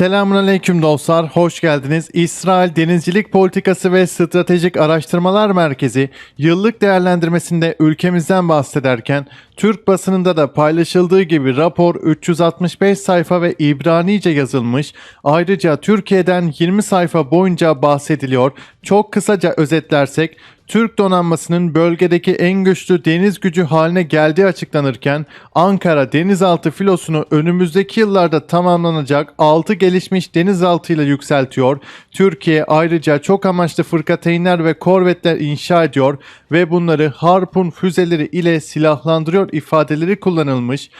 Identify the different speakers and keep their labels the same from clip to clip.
Speaker 1: Selamünaleyküm dostlar, hoş geldiniz. İsrail Denizcilik Politikası ve Stratejik Araştırmalar Merkezi yıllık değerlendirmesinde ülkemizden bahsederken Türk basınında da paylaşıldığı gibi rapor 365 sayfa ve İbranice yazılmış. Ayrıca Türkiye'den 20 sayfa boyunca bahsediliyor. Çok kısaca özetlersek Türk donanmasının bölgedeki en güçlü deniz gücü haline geldiği açıklanırken Ankara denizaltı filosunu önümüzdeki yıllarda tamamlanacak 6 gelişmiş denizaltıyla yükseltiyor. Türkiye ayrıca çok amaçlı fırkateynler ve korvetler inşa ediyor ve bunları harpun füzeleri ile silahlandırıyor ifadeleri kullanılmış.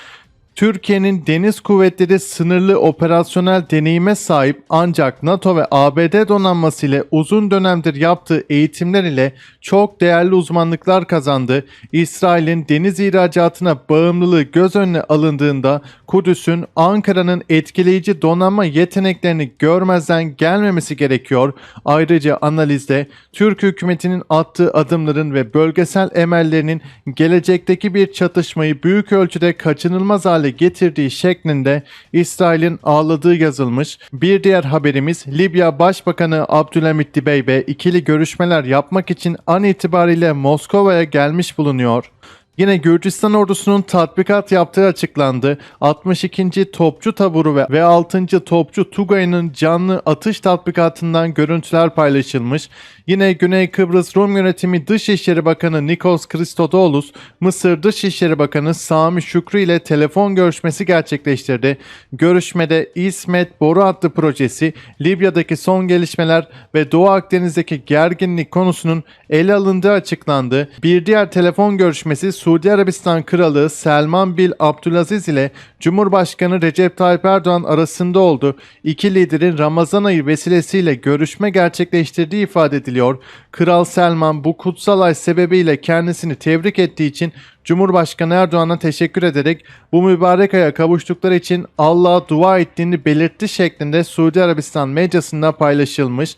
Speaker 1: Türkiye'nin deniz kuvvetleri sınırlı operasyonel deneyime sahip ancak NATO ve ABD donanması ile uzun dönemdir yaptığı eğitimler ile çok değerli uzmanlıklar kazandı. İsrail'in deniz ihracatına bağımlılığı göz önüne alındığında Kudüs'ün Ankara'nın etkileyici donanma yeteneklerini görmezden gelmemesi gerekiyor. Ayrıca analizde Türk hükümetinin attığı adımların ve bölgesel emellerinin gelecekteki bir çatışmayı büyük ölçüde kaçınılmaz hale getirdiği şeklinde İsrail'in ağladığı yazılmış. Bir diğer haberimiz Libya Başbakanı Abdülhamit Dibeybe ikili görüşmeler yapmak için an itibariyle Moskova'ya gelmiş bulunuyor. Yine Gürcistan ordusunun tatbikat yaptığı açıklandı. 62. Topçu Taburu ve, ve 6. Topçu Tugay'ın canlı atış tatbikatından görüntüler paylaşılmış. Yine Güney Kıbrıs Rum Yönetimi Dışişleri Bakanı Nikos Christodoulos, Mısır Dışişleri Bakanı Sami Şükrü ile telefon görüşmesi gerçekleştirdi. Görüşmede İsmet Boru adlı projesi, Libya'daki son gelişmeler ve Doğu Akdeniz'deki gerginlik konusunun ele alındığı açıklandı. Bir diğer telefon görüşmesi Suudi Arabistan Kralı Selman Bil Abdülaziz ile Cumhurbaşkanı Recep Tayyip Erdoğan arasında oldu. İki liderin Ramazan ayı vesilesiyle görüşme gerçekleştirdiği ifade ediliyor. Kral Selman bu kutsal ay sebebiyle kendisini tebrik ettiği için Cumhurbaşkanı Erdoğan'a teşekkür ederek bu mübarek aya kavuştukları için Allah'a dua ettiğini belirtti şeklinde Suudi Arabistan medyasında paylaşılmış.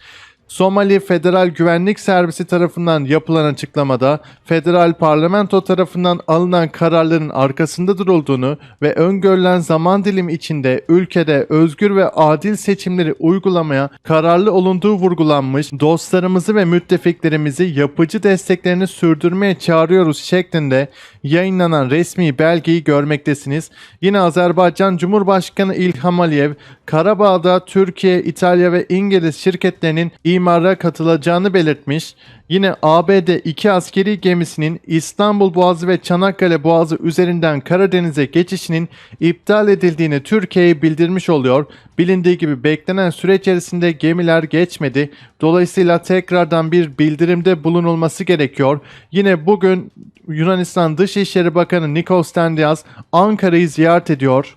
Speaker 1: Somali Federal Güvenlik Servisi tarafından yapılan açıklamada federal parlamento tarafından alınan kararların arkasında durulduğunu ve öngörülen zaman dilimi içinde ülkede özgür ve adil seçimleri uygulamaya kararlı olunduğu vurgulanmış, dostlarımızı ve müttefiklerimizi yapıcı desteklerini sürdürmeye çağırıyoruz şeklinde yayınlanan resmi belgeyi görmektesiniz. Yine Azerbaycan Cumhurbaşkanı İlham Aliyev, Karabağ'da Türkiye, İtalya ve İngiliz şirketlerinin imara katılacağını belirtmiş. Yine ABD iki askeri gemisinin İstanbul Boğazı ve Çanakkale Boğazı üzerinden Karadeniz'e geçişinin iptal edildiğini Türkiye'ye bildirmiş oluyor. Bilindiği gibi beklenen süre içerisinde gemiler geçmedi. Dolayısıyla tekrardan bir bildirimde bulunulması gerekiyor. Yine bugün Yunanistan Dışişleri Bakanı Nikos Stendias Ankara'yı ziyaret ediyor.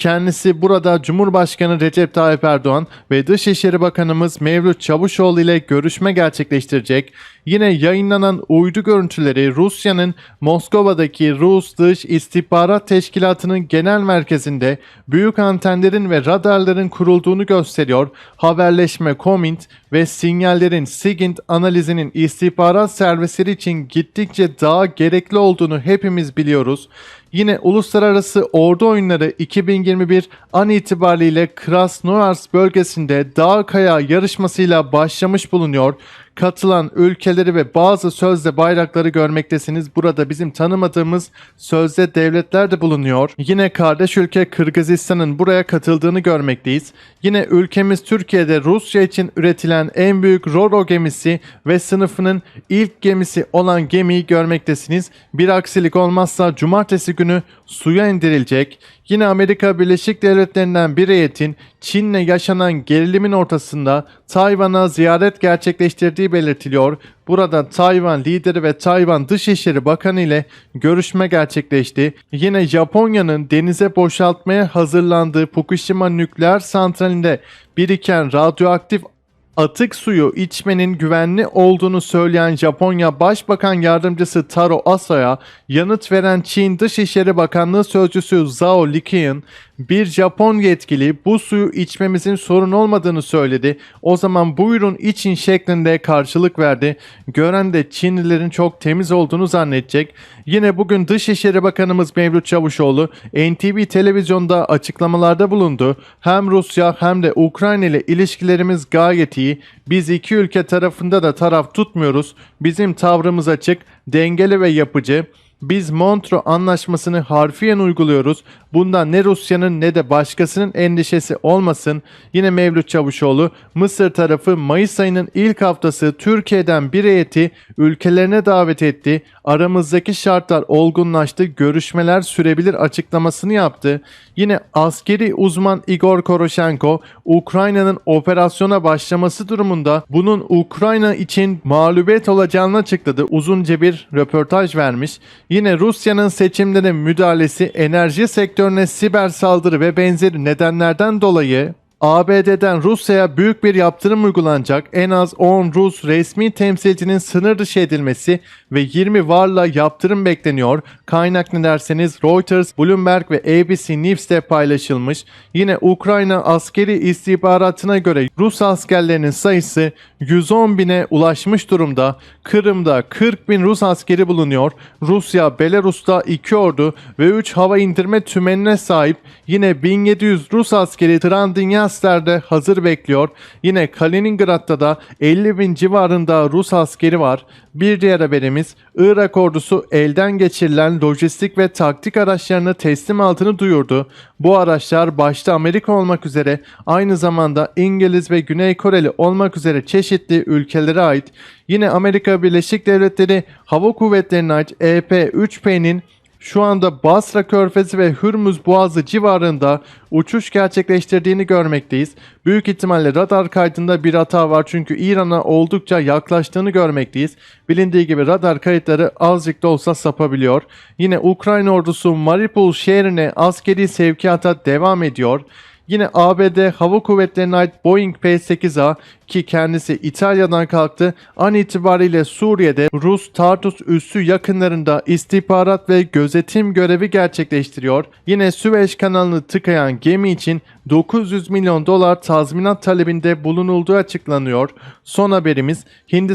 Speaker 1: Kendisi burada Cumhurbaşkanı Recep Tayyip Erdoğan ve Dışişleri Bakanımız Mevlüt Çavuşoğlu ile görüşme gerçekleştirecek. Yine yayınlanan uydu görüntüleri Rusya'nın Moskova'daki Rus Dış İstihbarat Teşkilatı'nın genel merkezinde büyük antenlerin ve radarların kurulduğunu gösteriyor. Haberleşme Komint ve sinyallerin SIGINT analizinin istihbarat servisleri için gittikçe daha gerekli olduğunu hepimiz biliyoruz. Yine Uluslararası Ordu Oyunları 2021 an itibariyle Krasnoyarsk bölgesinde dağ kaya yarışmasıyla başlamış bulunuyor. Katılan ülkeleri ve bazı sözde bayrakları görmektesiniz. Burada bizim tanımadığımız sözde devletler de bulunuyor. Yine kardeş ülke Kırgızistan'ın buraya katıldığını görmekteyiz. Yine ülkemiz Türkiye'de Rusya için üretilen en büyük Roro gemisi ve sınıfının ilk gemisi olan gemiyi görmektesiniz. Bir aksilik olmazsa cumartesi günü suya indirilecek. Yine Amerika Birleşik Devletleri'nden bir heyetin Çin'le yaşanan gerilimin ortasında Tayvan'a ziyaret gerçekleştirdiği belirtiliyor. Burada Tayvan lideri ve Tayvan Dışişleri Bakanı ile görüşme gerçekleşti. Yine Japonya'nın denize boşaltmaya hazırlandığı Fukushima nükleer santralinde biriken radyoaktif atık suyu içmenin güvenli olduğunu söyleyen Japonya Başbakan Yardımcısı Taro Aso'ya yanıt veren Çin Dışişleri Bakanlığı Sözcüsü Zhao Liqian Bir Japon yetkili bu suyu içmemizin sorun olmadığını söyledi. O zaman buyurun için şeklinde karşılık verdi. Gören de Çinlilerin çok temiz olduğunu zannedecek. Yine bugün Dışişleri Bakanımız Mevlüt Çavuşoğlu NTV televizyonda açıklamalarda bulundu. Hem Rusya hem de Ukrayna ile ilişkilerimiz gayet iyi. Biz iki ülke tarafında da taraf tutmuyoruz. Bizim tavrımız açık, dengeli ve yapıcı. Biz Montreux anlaşmasını harfiyen uyguluyoruz. Bundan ne Rusya'nın ne de başkasının endişesi olmasın. Yine Mevlüt Çavuşoğlu, Mısır tarafı Mayıs ayının ilk haftası Türkiye'den bir heyeti ülkelerine davet etti. Aramızdaki şartlar olgunlaştı, görüşmeler sürebilir açıklamasını yaptı. Yine askeri uzman Igor Koroshenko, Ukrayna'nın operasyona başlaması durumunda bunun Ukrayna için mağlubiyet olacağını açıkladı. Uzunca bir röportaj vermiş. Yine Rusya'nın seçimlere müdahalesi enerji sektörüne siber saldırı ve benzeri nedenlerden dolayı ABD'den Rusya'ya büyük bir yaptırım uygulanacak. En az 10 Rus resmi temsilcinin sınır dışı edilmesi ve 20 varla yaptırım bekleniyor. Kaynak ne derseniz Reuters, Bloomberg ve ABC News'te paylaşılmış. Yine Ukrayna askeri istihbaratına göre Rus askerlerinin sayısı 110 bine ulaşmış durumda. Kırım'da 40 bin Rus askeri bulunuyor. Rusya, Belarus'ta 2 ordu ve 3 hava indirme tümenine sahip. Yine 1700 Rus askeri Trandinyaster'de hazır bekliyor. Yine Kaliningrad'da da 50 bin civarında Rus askeri var. Bir diğer haberimiz Irak ordusu elden geçirilen lojistik ve taktik araçlarını teslim altını duyurdu. Bu araçlar başta Amerika olmak üzere aynı zamanda İngiliz ve Güney Koreli olmak üzere çeşitli ülkelere ait. Yine Amerika Birleşik Devletleri Hava Kuvvetleri'ne ait E EP-3P'nin şu anda Basra Körfezi ve Hürmüz Boğazı civarında uçuş gerçekleştirdiğini görmekteyiz. Büyük ihtimalle radar kaydında bir hata var çünkü İran'a oldukça yaklaştığını görmekteyiz. Bilindiği gibi radar kayıtları azıcık da olsa sapabiliyor. Yine Ukrayna ordusu Mariupol şehrine askeri sevkiyata devam ediyor. Yine ABD Hava Kuvvetleri'ne ait Boeing P-8A ki kendisi İtalya'dan kalktı an itibariyle Suriye'de Rus Tartus üssü yakınlarında istihbarat ve gözetim görevi gerçekleştiriyor. Yine Süveyş kanalını tıkayan gemi için 900 milyon dolar tazminat talebinde bulunulduğu açıklanıyor. Son haberimiz Hindistan